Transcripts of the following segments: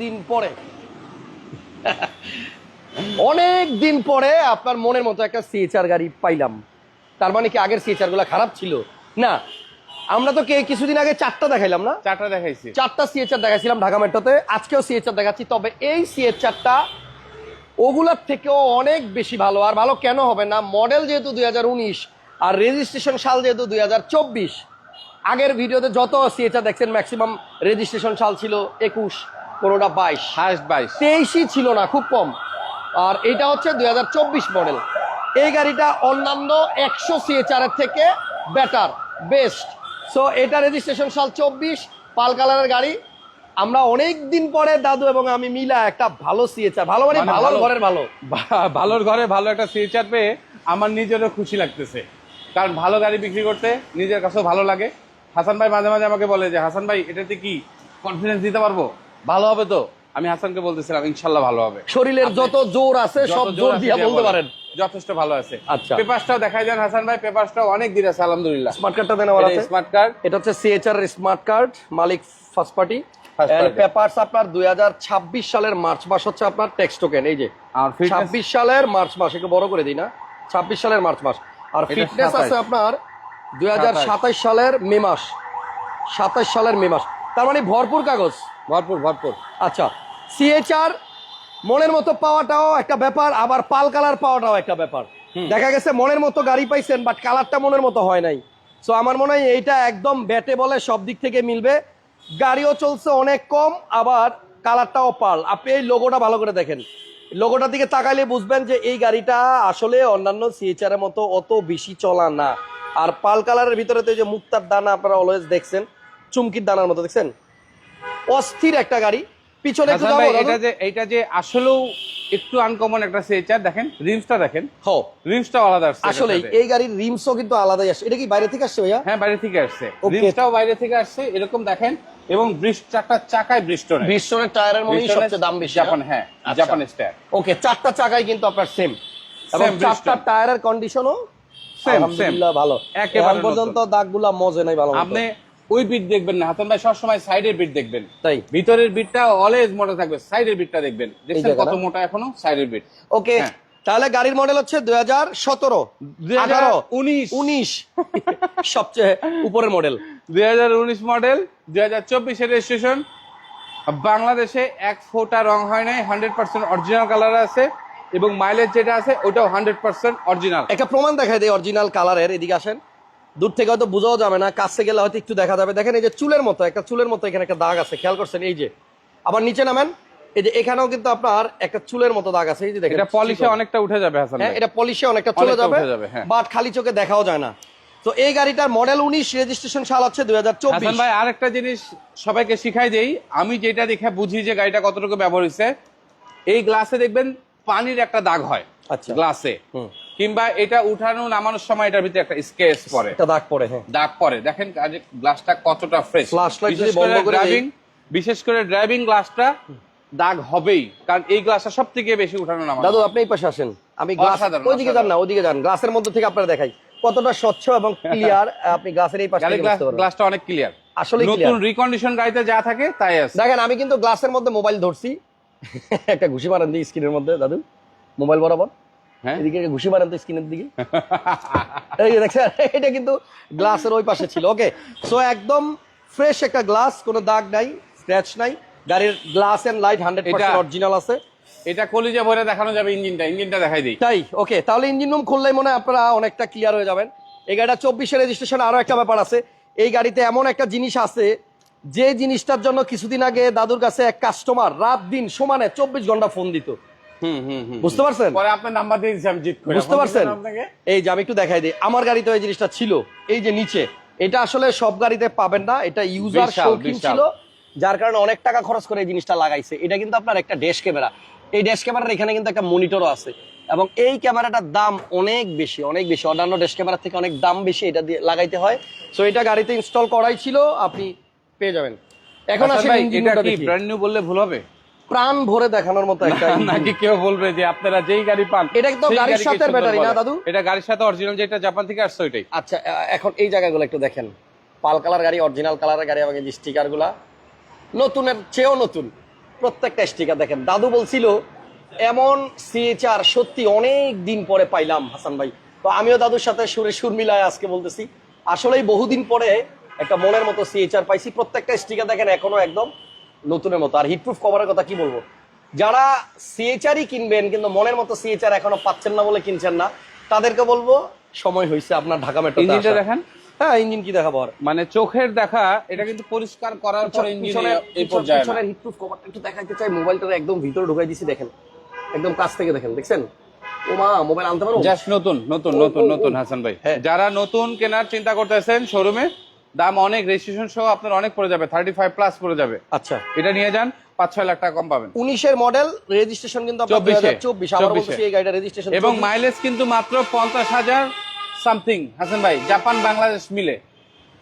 দিন পরে। অনেক দিন পরে আপনার মনের মতো একটা সিএচআর গাড়ি পাইলাম। তার মানে কি আগের সিএচআরগুলা খারাপ ছিল? না আমরা তো কে কিছুদিন আগে চারটা দেখাইলাম না? চারটা দেখাইছি। চারটা সিএচআর দেখাইছিলাম ঢাকা মেট্রোতে। আজকেও সিএচআর দেখাচ্ছি তবে এই সিএচআরটা ওগুলার থেকেও অনেক বেশি ভালো। আর ভালো কেন হবে না? মডেল যেহেতু দুই হাজার উনিশ আর রেজিস্ট্রেশন সাল যেহেতু দুই হাজার চব্বিশ আগের ভিডিওতে যত সিএচআর দেখছেন ম্যাক্সিমাম রেজিস্ট্রেশন সাল ছিল একুশ কোনোটা বাইশ। হাইস্ট বাইশ। তেইশই ছিল না খুব কম। আর এটা হচ্ছে দু হাজার চব্বিশ মডেল। এই গাড়িটা অন্যান্য একশো সিএচআর এর থেকে বেটার বেস্ট সো এটা রেজিস্ট্রেশন সাল চব্বিশ পাল কালারের গাড়ি আমরা অনেক দিন পরে দাদু এবং আমি মিলা একটা ভালো সিএচআর ভালো মানে মানে ভালো। ঘরের ভালো। ভালোর ঘরে ভালো একটা সিএচআর পেয়ে আমার নিজেরও খুশি লাগতেছে। কারণ ভালো গাড়ি বিক্রি করতে নিজের কাছেও ভালো লাগে। হাসান ভাই মাঝে মাঝে আমাকে বলে যে হাসান ভাই এটাতে কি কনফিডেন্স দিতে পারব? ভালো হবে তো। আমি হাসানকে বলতেছিলাম ইনশাল্লাহ ভালো হবে। শরীরের যত জোর আছে সব জোর দিয়ে বলতে পারেন। যথেষ্ট ভালো আছে। আচ্ছা। পেপারসটাও দেখাই দেন হাসান ভাই পেপারসটাও অনেক দিন আছে আলহামদুলিল্লাহ। স্মার্ট কার্ডটা দেন আমার আছে স্মার্ট কার্ড এটা হচ্ছে C H R smart card মালিক ফার্স্ট পার্টি। পেপারস আপনার দুই সালের মার্চ মাস হচ্ছে আপনার টেক্সট টোকেন এই যে। আর ছাব্বিশ সালের মার্চ মাস একটু বড় করে দিই না। ছাব্বিশ সালের মার্চ মাস। আর ফিটনেস আছে আপনার দুই সালের মে মাস। সাতাশ সালের মে মাস। তার মানে ভরপুর কাগজ। ভরপুর ভরপুর। আচ্ছা সিএচআর মনের মতো পাওয়াটাও একটা ব্যাপার আবার পাল কালার পাওয়াটাও একটা ব্যাপার। দেখা গেছে মনের মতো গাড়ি পাইছেন বাট কালারটা মনের মতো হয় নাই। সো আমার মনে হয় এইটা একদম ব্যাটে বলে সব দিক থেকে মিলবে। গাড়িও চলছে অনেক কম আবার কালারটাও পাল। আপনি এই লোগোটা ভালো করে দেখেন। লোগোটার দিকে তাকাইলে বুঝবেন যে এই গাড়িটা আসলে অন্যান্য সিএচআর এর মতো অত বেশি চলা না। আর পাল কালারের ভিতরে তো যে মুক্তার দানা আপনারা অলওয়েজ দেখছেন চুমকির দানার মতো দেখছেন? অস্থির একটা গাড়ি। পিছনে? এটা যে এটা যে আসলেও একটু আনকমন একটা সিএচআর দেখেন রিমসটা দেখেন। হ। রিমসটাও আলাদা আসছে আসলে এই গাড়ির রিমসও কিন্তু আলাদাই আসে এটা কি বাইরে থেকে আসছে ভাইয়া? হ্যাঁ বাইরে থেকে আসছে. রিমসটাও বাইরে থেকে আসছে। এরকম দেখেন এবং চারটা চাকায় ব্রিস্টন বিশ্বনের টায়ারের মধ্যেই সবচেয়ে দাম বেশি জাপান হ্যাঁ আচ্ছা। জাপান ওকে চারটা চাকায় কিন্তু আপনার সেম এবং চারটা টায়ারের কন্ডিশনও Same, আলহামদুলিল্লাহ ভালো। একেবারে পর্যন্ত দাগগুলা মজে নাই ভালো আপনি ওই বিট দেখবেন না হাসান ভাই সবসময় সাইডের বিট দেখবেন। তাই? ভিতরের বিটটা অলওয়েজ মোটা থাকবে সাইডের বিটটা দেখবেন। দেখছেন কত মোটা এখনও? সাইডের বিট ওকে। তাহলে গাড়ির মডেল হচ্ছে দুই হাজার সতেরো আঠারো 2019 উনিশ। সবচেয়ে উপরের মডেল। দুই হাজার উনিশ মডেল দুই হাজার চব্বিশের রেজিস্ট্রেশন বাংলাদেশে এক ফোটা রং হয় নাই হান্ড্রেড পার্সেন্ট অরিজিনাল কালার আছে এবং মাইলেজ যেটা আছে ওটাও হান্ড্রেড পার্সেন্ট অরিজিনাল একটা প্রমাণ দেখায় দেয় অরিজিনাল কালারের এদিকে আসেন। দূর থেকে হয়তো বোঝাও যাবে না কাছে গেলে হয়তো একটু দেখা যাবে। দেখেন এই যে চুলের মতো একটা চুলের মতো এখানে একটা দাগ আছে খেয়াল করছেন? এই যে। আবার নিচে নামেন। এই যে এখানেও কিন্তু আপনার একটা চুলের মতো দাগ আছে এই যে দেখেন এটা পলিশে অনেকটা উঠে যাবে হাসান হ্যাঁ এটা পলিশে অনেকটা চলে যাবে হ্যাঁ। বাট খালি চোখে দেখাও যায় না। তো এই গাড়িটার মডেল উনিশ রেজিস্ট্রেশন সাল হচ্ছে দুই হাজার চব্বিশ। ভাই আরেকটা জিনিস সবাইকে শিখাই দেই আমি যেটা দেখে বুঝি যে গাড়িটা কতটুকু ব্যবহার হয়েছে এই গ্লাসে দেখবেন পানির একটা দাগ হয় আচ্ছা। গ্লাসে। কিংবা এটা উঠানো নামানোর সময় এটার ভিতরে একটা স্কেচ পরে একটা দাগ পড়ে হ্যাঁ। দাগ পরে দেখেন গ্লাসটা কতটা ফ্রেশ বন্ধ করে ড্রাইভিং বিশেষ করে ড্রাইভিং গ্লাসটা দাগ হবেই। কারণ এই গ্লাসটা সব থেকে বেশি উঠানো নামানো। দাদু আপনি এই পাশে আসেন। আমি গ্লাস ওইদিকে যান না ওইদিকে যান। গ্লাসের মধ্যে থেকে আপনারা দেখাই। কতটা স্বচ্ছ এবং ক্লিয়ার আপনি গ্লাসের এই পাশে। গ্লাসটা অনেক ক্লিয়ার আসলেই নতুন রিকন্ডিশন গাড়িতে যা থাকে তাই আছে। দেখেন আমি কিন্তু গ্লাসের মধ্যে মোবাইল ধরছি। একটা ঘুষি মারেন দিই স্ক্রিনের মধ্যে দাদু। মোবাইল বরাবর। হ্যাঁ? এদিকে একটা ঘুষি মারেন তো স্ক্রিনের দিকে। এই দেখছেন এটা কিন্তু গ্লাসের ওই পাশে ছিল। ওকে সো একদম ফ্রেশ একটা গ্লাস কোনো দাগ নাই স্ক্র্যাচ নাই। গাড়ির glass and light hundred percent original আছে। এটা কলিজা ভরে দেখানো যাবে ইঞ্জিনটা ইঞ্জিনটা দেখাই দিই। তাই? ওকে তাহলে ইঞ্জিন রুম খুললেই মনে হয় আপনারা অনেকটা ক্লিয়ার হয়ে যাবেন। এই গাড়িটা চব্বিশে রেজিস্ট্রেশন আরও একটা ব্যাপার আছে। এই গাড়িতে এমন একটা জিনিস আছে যে জিনিসটার জন্য কিছুদিন আগে দাদুর কাছে এক কাস্টমার রাত দিন সমানে চব্বিশ ঘণ্টা ফোন দিত। হুম হুম হুম বুঝতে পারছেন? পরে আপনার নাম্বার দিয়ে দিচ্ছি আমি জিত বুঝতে পারছেন? এই যে আমি একটু দেখাই দিই। আমার গাড়িতে এই জিনিসটা ছিল এই যে নিচে। এটা আসলে সব গাড়িতে পাবেন না এটা ইউজার শৌখিন ছিল। যার কারণে অনেক টাকা খরচ করে এই জিনিসটা লাগাইছে। এটা কিন্তু আপনার একটা ড্যাশ ক্যামেরা এই ড্যাশ ক্যামেরার এখানে কিন্তু একটা মনিটরও আছে। এবং এই ক্যামেরাটার দাম অনেক বেশি অনেক বেশি। অন্যান্য ড্যাশ ক্যামেরা থেকে অনেক দাম বেশি এটা দিয়ে লাগাইতে হয়। সো এটা গাড়িতে ইনস্টল করাই ছিল আপনি পেয়ে যাবেন। এখন আসেন ভাই, এটা কি ব্র্যান্ড নিউ বললে ভুল হবে? প্রাণ ভরে দেখানোর মতো একটা নাকি কেউ বলবে যে আপনারা যেই গাড়ি পান এটা তো গাড়ির সাথে ব্যাটারি না দাদু? এটা গাড়ির সাথে অরিজিনাল যেটা জাপান থেকে আসছে ওইটাই। আচ্ছা এখন এই জায়গাগুলো একটু দেখেন। পাল কালার গাড়ি অরিজিনাল কালারের গাড়ি এবং এই যে স্টিকারগুলা। নতুনের চেয়েও নতুন। প্রত্যেকটা স্টিকার দেখেন দাদু বলছিল এমন সিএচআর সত্যি অনেক দিন পরে পাইলাম হাসান ভাই। তো আমিও দাদুর সাথে সুরে সুর মিলায় আজকে বলতেছি আসলেই বহুদিন পরে একটা মনের মতো সিএচআর পাইছি। প্রত্যেকটা স্টিকার দেখেন এখনও একদম নতুনের মতো। আর হিটপ্রুফ কভারের কথা কি বলব? যারা সিএচআরই কিনবেন কিন্তু মনের মতো সিএচআর এখনও পাচ্ছেন না বলে কিনছেন না তাদেরকে বলব সময় হয়েছে আপনার ঢাকা মেট্রো দেখেন। হ্যাঁ ইঞ্জিন কি দেখাবো আর? মানে চোখের দেখা এটা কিন্তু পরিষ্কার করার পর ইঞ্জিন এই পর্যায়ে না। পিছনের হিটপ্রুফ কভারটা একটু দেখাইতে চাই মোবাইলটা একদম ভিতরে ঢুকাই দিছি দেখেন। একদম কাছ থেকে দেখেন দেখছেন? ও মা মোবাইল আনতে পারো? জাস্ট নতুন নতুন নতুন। নতুন হাসান ভাই। হ্যাঁ। যারা নতুন কেনার চিন্তা করতেছেন শোরুমে দাম অনেক রেজিস্ট্রেশন সহ আপনার অনেক পড়ে যাবে থার্টি ফাইভ প্লাস পড়ে যাবে। আচ্ছা। এটা নিয়ে যান পাঁচ ছয় লাখ টাকা কম পাবেন। উনিশের মডেল রেজিস্ট্রেশন কিন্তু চব্বিশে। এই গাড়িটা রেজিস্ট্রেশন এবং মাইলেজ কিন্তু মাত্র পঞ্চাশ হাজার সামথিং হাসান ভাই জাপান বাংলাদেশ মিলে।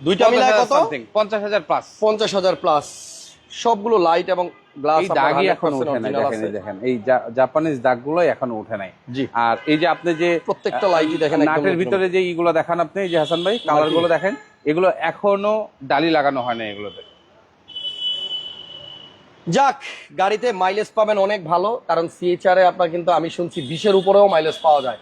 দুইটা মিলায় কত? পঞ্চাশ হাজার প্লাস পঞ্চাশ হাজার প্লাস সবগুলো লাইট এবং গ্লাস এই দাগই এখন উঠে নাই দেখেন দেখেন। এই জাপানিজ দাগগুলো এখন উঠে নাই। জি। আর এই যে আপনি যে প্রত্যেকটা লাইটই দেখেন নাটের ভিতরে যে ইগুলো দেখান আপনি এই যে হাসান ভাই কালারগুলো দেখেন এগুলো এখনও ডালি লাগানো হয় না এগুলোতে। যাক গাড়িতে মাইলেজ পাবেন অনেক ভালো কারণ সিএচআর এ আপনার কিন্তু আমি শুনছি বিশের উপরেও মাইলেজ পাওয়া যায়।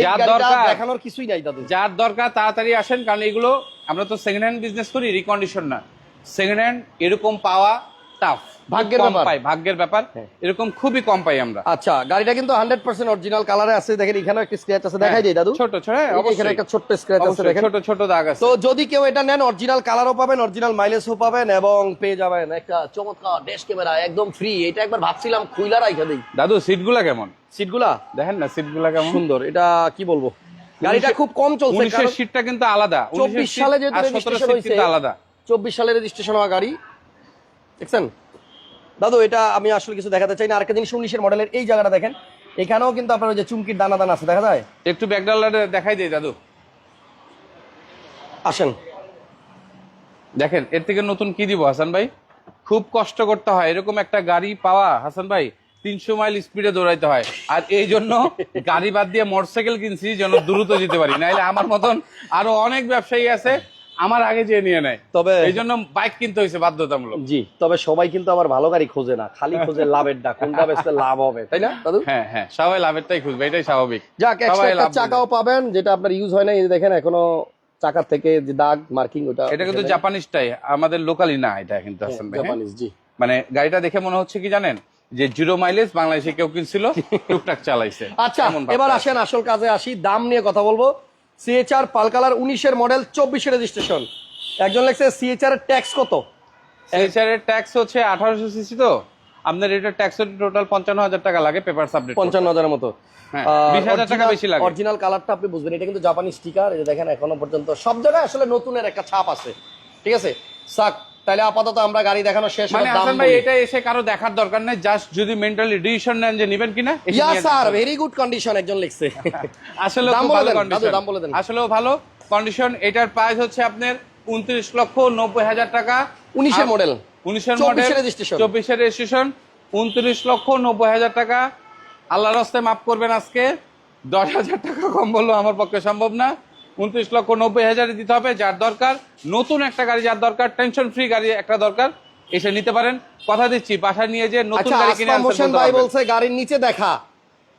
যার দরকার- দেখানোর কিছুই নাই দাদু। যার দরকার তাড়াতাড়ি আসেন কারণ এগুলো আমরা তো সেকেন্ড হ্যান্ড বিজনেস করি রিকন্ডিশন না সেকেন্ড হ্যান্ড এরকম পাওয়া টাফ ভাগ্যের ব্যাপার। পাই ভাগ্যের ব্যাপার। হ্যাঁ। এরকম খুবই কম পাই আমরা। আচ্ছা গাড়িটা কিন্তু হান্ড্রেড পার্সেন্ট অরিজিনাল কালারে আছে। দেখেন এখানে একটা স্ক্র্যাচ আছে। দেখাই দিই দাদু। ছোট ছোট হ্যাঁ, এখানে একটা ছোট্ট স্ক্র্যাচ আছে দেখেন। ছোট ছোট দাগ আছে। তো যদি কেউ এটা নেন অরিজিনাল কালারও পাবেন অরিজিনাল মাইলেজও পাবেন এবং পেয়ে যাবেন একটা চমৎকার ড্যাশ ক্যামেরা একদম ফ্রি এটা একবার ভাবছিলাম খুইলা রাইখা দেই। দাদু সিটগুলা কেমন? সিটগুলা দেখেন না সিটগুলা কেমন? সুন্দর। এটা কি বলব? গাড়িটা খুব কম চলছে উনিশের কারণ সিটটা কিন্তু আলাদা। 24 সালে যেহেতু আর 17 registration সিট হয়েছে, আলাদা। চব্বিশ সালে রেজিস্ট্রেশন হওয়া গাড়ি। দেখছেন? দাদু এটা আমি আসলে কিছু দেখাতে চাই না। আরেকটা জিনিস উনিশের মডেলের এই জায়গাটা দেখেন। এখানেও কিন্তু আপনার ওই যে চুমকির দানা দানা আছে দেখা যায়? একটু ব্যাকডালারে দেখাই দেই দাদু। আসেন। দেখেন এর থেকে নতুন কি দিব হাসান ভাই? খুব কষ্ট করতে হয়। এরকম একটা গাড়ি পাওয়া হাসান ভাই তিনশো মাইল স্পিডে দৌড়াইতে হয়। আর এই জন্য গাড়ি বাদ দিয়ে মোটরসাইকেল কিনছি যেন দ্রুত যেতে পারি। নাহলে আমার মতন আরও অনেক ব্যবসায়ী আছে আমার আগে যে নিয়ে নেয়। তবে এই জন্য বাইক কিনতে হয়েছে বাধ্যতামূলক। জি তবে সবাই কিন্তু আবার ভালো গাড়ি খোঁজে না খালি খোঁজে লাভের ডা কোনটা বেচতে লাভ হবে তাই না দাদু? হ্যাঁ হ্যাঁ সবাই লাভেরটাই খুঁজবে এটাই স্বাভাবিক। যাক একটা চাকাও পাবেন যেটা আপনার ইউজ হয় না এই দেখেন এখনও চাকার থেকে যে দাগ মার্কিং ওটা এটা কিন্তু জাপানিজটাই আমাদের লোকালি না এটা কিন্তু হ্যাঁ? জাপানিজ জি। মানে গাড়িটা দেখে মনে হচ্ছে কি জানেন যে জিরো মাইলেজ বাংলাদেশে কেউ কিনছিল টুকটাক চালাইছে আচ্ছা এবার আসেন আসল কাজে আসি দাম নিয়ে কথা বলব। সিএচআর পালকালার উনিশের মডেল চব্বিশের রেজিস্ট্রেশন একজন লেখছে সিএচআর এর ট্যাক্স কত? সিএচআর এর ট্যাক্স হচ্ছে আঠারোশো সিসি তো। আপনার এটা ট্যাক্স টোটাল পঞ্চান্ন হাজার টাকা লাগে পেপার সাবমিট পঞ্চান্ন হাজারের মতো। হ্যাঁ, 20,000 টাকা বেশি লাগে। অরিজিনাল কালারটা আপনি বুঝবেন এটা কিন্তু জাপানি স্টিকার এটা দেখেন এখনও পর্যন্ত সব জায়গায় আসলে নতুনের একটা ছাপ আছে। ঠিক আছে? সাক তাহলে আপাতত আমরা গাড়ি দেখানো শেষ মানে হাসান ভাই এটা এসে কারও দেখার দরকার নেই জাস্ট যদি মেন্টালি ডিসিশন নেন যে নিবেন কিনা yeah sir very good condition একজন লিখছে। আসলে ভালো কন্ডিশন দাম বলে দেন। আসলেও ভালো কন্ডিশন এটার প্রাইস হচ্ছে আপনার উনত্রিশ লক্ষ নব্বই হাজার টাকা। 19 এর মডেল উনিশের 24 মডেল 24 এর registration। চব্বিশের রেজিস্ট্রেশন উনত্রিশ লক্ষ নব্বই হাজার টাকা। আল্লাহর রাস্তায় মাফ করবেন আজকে। দশ হাজার টাকা কম বলল আমার পক্ষে সম্ভব না। উনত্রিশ লক্ষ নব্বই হাজারে দিতে হবে যার দরকার নতুন একটা গাড়ি যার দরকার টেনশন ফ্রি গাড়ি একটা দরকার এসে নিতে পারেন। কথা দিচ্ছি বাসা নিয়ে যে নতুন আচ্ছা গাড়ি কিনে বলতে ভাই বলছে গাড়ির নিচে দেখা।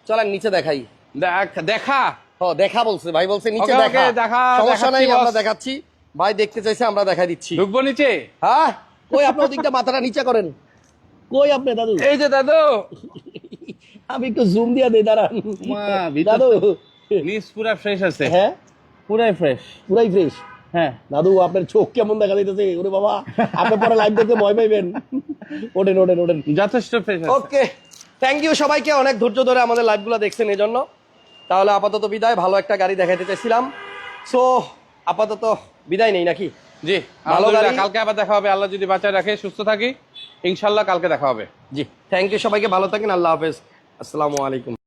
চলেন নিচে দেখাই। দেখ- দেখা। ও দেখা বলছে ভাই বলছে নিচে দেখা। দেখা- সমস্যা নাই আমরা দেখাচ্ছি। ভাই দেখতে চাইছে আমরা দেখাই দিচ্ছি। ঢুকবো নিচে? হ্যাঁ কই আপনি ওদিকটা মাথাটা নিচে করেন। কই আপনি দাদু? এই যে দাদু। আমি একটু জুম দিয়ে দেই দাঁড়ান। দাদু। নিচ পুরা ফ্রেশ আছে। হ্যাঁ? পুরাই ফ্রেশ পুরাই ফ্রেশ হ্যাঁ। দাদু আপনার চোখ কেমন দেখা যাইতেছে? ওরে বাবা আপনি পরে লাইভ দেখতে ভয় পাইবেন। ওঠেন ওঠেন ওঠেন। যথেষ্ট ফ্রেশ ওকে থ্যাংক ইউ সবাইকে অনেক ধৈর্য ধরে আমাদের লাইভগুলো দেখছেন এই জন্য তাহলে আপাতত বিদায় ভালো একটা গাড়ি দেখাইতে চাইছিলাম। সো আপাতত বিদায় নেই নাকি? জি ভালো ভালো গাড়ি। কালকে আবার দেখা হবে। আল্লাহ যদি বাঁচায় রাখে সুস্থ থাকি। ইনশাল্লাহ কালকে দেখা হবে। জি থ্যাংক ইউ সবাইকে ভালো থাকেন আল্লাহ হাফেজ। আসসালামু আলাইকুম।